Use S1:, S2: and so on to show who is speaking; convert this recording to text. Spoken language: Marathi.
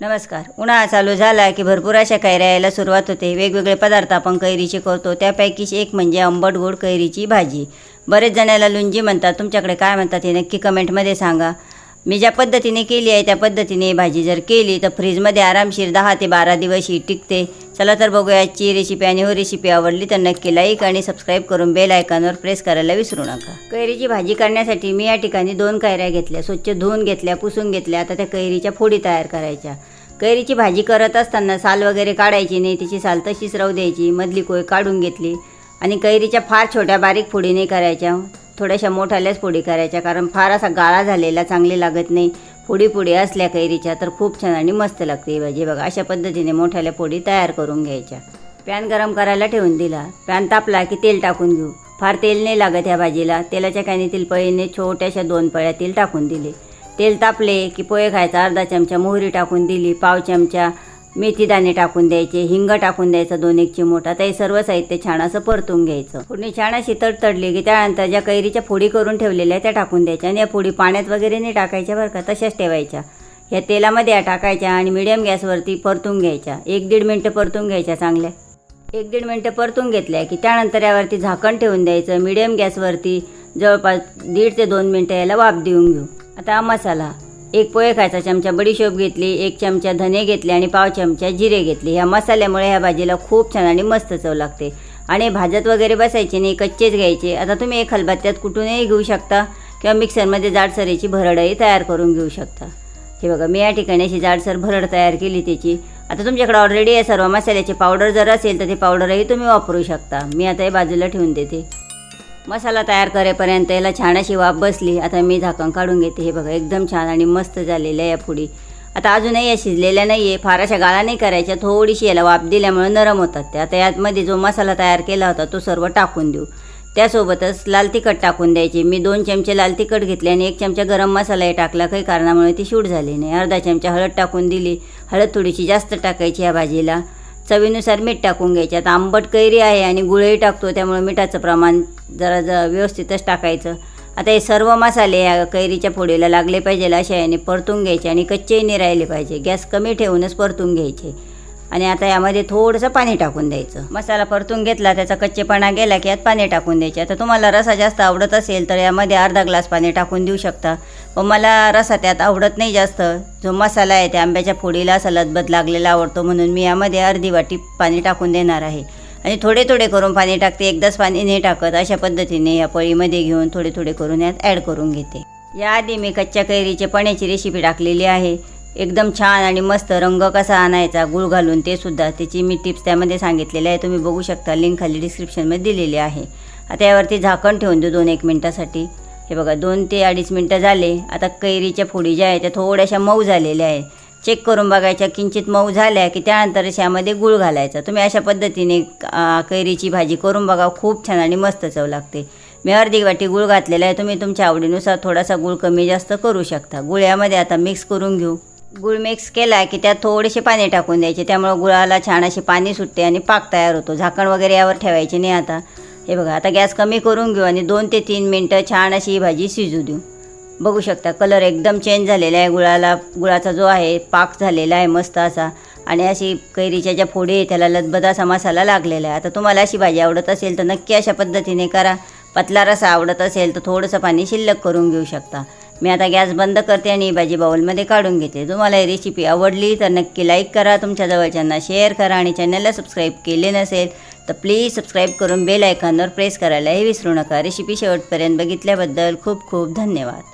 S1: नमस्कार. उन्हाळा चालू झाला की भरपूर अशा कैऱ्या यायला सुरुवात होते. वेगवेगळे पदार्थ आपण कैरीचे करतो त्यापैकीच एक म्हणजे आंबट गोड कैरीची भाजी. बरेच जणाला लुंजी म्हणतात. तुमच्याकडे काय म्हणतात हे नक्की कमेंटमध्ये सांगा. मी ज्या पद्धतीने केली आहे त्या पद्धतीने भाजी जर केली तर फ्रीजमध्ये आरामशीर दहा ते बारा दिवस ही टिकते. चला तर बघूया आजची रेसिपी आणि हो रेसिपी आवडली तर नक्की लाईक आणि सबस्क्राईब करून बेल आयकॉनवर प्रेस करायला विसरू नका. कैरीची भाजी करण्यासाठी मी या ठिकाणी दोन कैऱ्या घेतल्या. स्वच्छ धुवून घेतल्या पुसून घेतल्या. आता त्या कैरीच्या फोडी तयार करायच्या. कैरीची भाजी करत असताना साल वगैरे काढायची नाही तिची साल तशीच राहू द्यायची. मधली कोय काढून घेतली. आणि कैरीच्या फार छोट्या बारीक फोडी नाही करायच्या. थोड्याशा मोठ्याल्याच फोडी करायच्या कारण फार असा गाळा झालेला चांगली लागत नाही. फोडी पुढे असल्या कैरीच्या तर खूप छान आणि मस्त लागते ही भाजी. बघा अशा पद्धतीने मोठ्याल्या फोडी तयार करून घ्यायच्या. पॅन गरम करायला ठेवून दिला. पॅन तापला की तेल टाकून घेऊ. फार तेल नाही लागत ह्या भाजीला. तेलाच्या कॅनीतील पळीने छोट्याशा दोन पळ्या तेल टाकून दिले. तेल तापले की पोहे खायचा अर्धा चमचा मोहरी टाकून दिली पाव चमचा मेथीदाणे टाकून द्यायचे हिंग टाकून द्यायचं दोन एक चिमूट आता हे सर्व साहित्य छान असं परतून घ्यायचं. पूर्ण छान अशी तडतडली की त्यानंतर ज्या कैरीच्या फोडी करून ठेवलेल्या त्या टाकून द्यायच्या आणि या फोडी पाण्यात वगैरे नाही टाकायच्या बरं का तशाच ठेवायच्या. या तेलामध्ये या टाकायच्या आणि मिडियम गॅसवरती परतून घ्यायच्या. एक दीड मिनटं परतून घ्यायच्या चांगल्या. एक दीड मिनटं परतून घेतल्या की त्यानंतर यावरती झाकण ठेवून द्यायचं. मिडियम गॅसवरती जवळपास दीड ते दोन मिनटं याला वाफ देऊन घेऊ. आता हा मसाला. एक पोहे खायचा चमचा बडीशोप घेतली एक चमचा धने घेतले आणि पाव चमचा जिरे घेतले. ह्या मसाल्यामुळे ह्या भाजीला खूप छान आणि मस्त चव लागते. आणि भाजत वगैरे बसायचे नाही कच्चेच घ्यायचे. आता तुम्ही एक खलबत्त्यात कुठूनही घेऊ शकता किंवा मिक्सरमध्ये जाडसरीची भरडही तयार करून घेऊ शकता. हे बघा मी या ठिकाणी अशी जाडसर भरड तयार केली त्याची. आता तुमच्याकडे ऑलरेडी आहे सर्व मसाल्याची पावडर जर असेल तर ते पावडरही तुम्ही वापरू शकता. मी आता हे बाजूला ठेवून देते. मसाला तयार करेपर्यंत याला छान अशी वाफ बसली. आता मी झाकण काढून घेते. हे बघा एकदम छान आणि मस्त झालेलं आहे या पुडी. आता अजूनही या शिजलेल्या नाही आहे फार अशा गाळा नाही करायच्या. थोडीशी याला वाफ दिल्यामुळे नरम होतात त्या. आता यातमध्ये जो मसाला तयार केला होता तो सर्व टाकून देऊ. त्यासोबतच लाल तिखट टाकून द्यायची. मी दोन चमचे लाल तिखट घेतले आणि एक चमचा गरम मसालाही टाकला. काही कारणामुळे ती शूट झाली नाही. अर्धा चमचा हळद टाकून दिली. हळद थोडीशी जास्त टाकायची या भाजीला. चवीनुसार मीठ टाकून घ्यायचे. आता आंबट कैरी आहे आणि गुळही टाकतो त्यामुळे मिठाचं प्रमाण जरा ज व्यवस्थितच टाकायचं. आता हे सर्व मसाले या कैरीच्या फोडीला लागले पाहिजे अशा याने परतून घ्यायचे आणि कच्चेही नाही राहिले पाहिजे. गॅस कमी ठेवूनच परतून घ्यायचे. आणि आता यामध्ये थोडंसं पाणी टाकून द्यायचं. मसाला परतून घेतला त्याचा कच्चेपणा गेला की यात पाणी टाकून द्यायचे. आता तुम्हाला रसा जास्त आवडत असेल तर यामध्ये अर्धा ग्लास पाणी टाकून देऊ शकता. पण मला रसा त्यात आवडत नाही जास्त. जो मसाला आहे त्या आंब्याच्या फोडीला असा लदबद लागलेला आवडतो म्हणून मी यामध्ये अर्धी वाटी पाणी टाकून देणार आहे. आणि थोडे थोडे करून पाणी टाकते एकदाच पाणी नाही टाकत. अशा पद्धतीने या पळीमध्ये घेऊन थोडे थोडे करून यात ॲड करून घेते. याआधी मी कच्च्या कैरीचे पण्याची रेसिपी टाकलेली आहे. एकदम छान आणि मस्त रंग कसा आणायचा गुळ घालून ते सुद्धा. त्याची मी टिप्स त्यामध्ये सांगितलेले आहे तुम्ही बघू शकता लिंक खाली डिस्क्रिप्शनमध्ये दिलेली आहे. आता यावरती झाकण ठेवून देऊ दोन एक मिनटासाठी. हे बघा दोन ते अडीच मिनटं झाले. आता कैरीच्या फोडी ज्या आहेत त्या थोड्याशा मऊ झालेल्या आहेत. चेक करून बघायच्या. किंचित मऊ झाल्या की त्यानंतर यामध्ये गुळ घालायचा. तुम्ही अशा पद्धतीने कैरीची भाजी करून बघा. खूप छान आणि मस्त चव लागते. मी अर्धी वाटी गुळ घातलेला आहे. तुम्ही तुमच्या आवडीनुसार थोडासा गुळ कमी जास्त करू शकता. गुळ यामध्ये आता मिक्स करून घेऊ. गुळ मिक्स केला की त्यात थोडेसे पाणी टाकून द्यायचे. त्यामुळं गुळाला छान असे पाणी सुटते आणि पाक तयार होतो. झाकण वगैरे यावर ठेवायचे नाही आता. हे बघा आता गॅस कमी करून घेऊ आणि दोन ते तीन मिनटं छान अशी ही भाजी शिजू देऊ. बघू शकता कलर एकदम चेंज झालेला आहे. गुळाला गुळाचा जो आहे पाक झालेला आहे मस्त असा. आणि अशी कैरीच्या ज्या फोडी आहे त्याला लदबद असा मसाला लागलेला आहे. आता तुम्हाला अशी भाजी आवडत असेल तर नक्की अशा पद्धतीने करा. पतला रसा आवडत असेल तर थोडंसं पाणी शिल्लक करून घेऊ शकता. मी आता गॅस बंद करते आणि भाजी बाउलमध्ये काढून घेते. तुम्हाला ही रेसिपी आवडली तर नक्की लाईक करा. तुमच्या जवळच्यांना शेअर करा आणि चॅनलला सबस्क्राईब केले नसेल तर प्लीज सबस्क्राईब करून बेल आयकॉनवर प्रेस करायलाही विसरू नका. रेसिपी शेवटपर्यंत बघितल्याबद्दल खूप खूप धन्यवाद.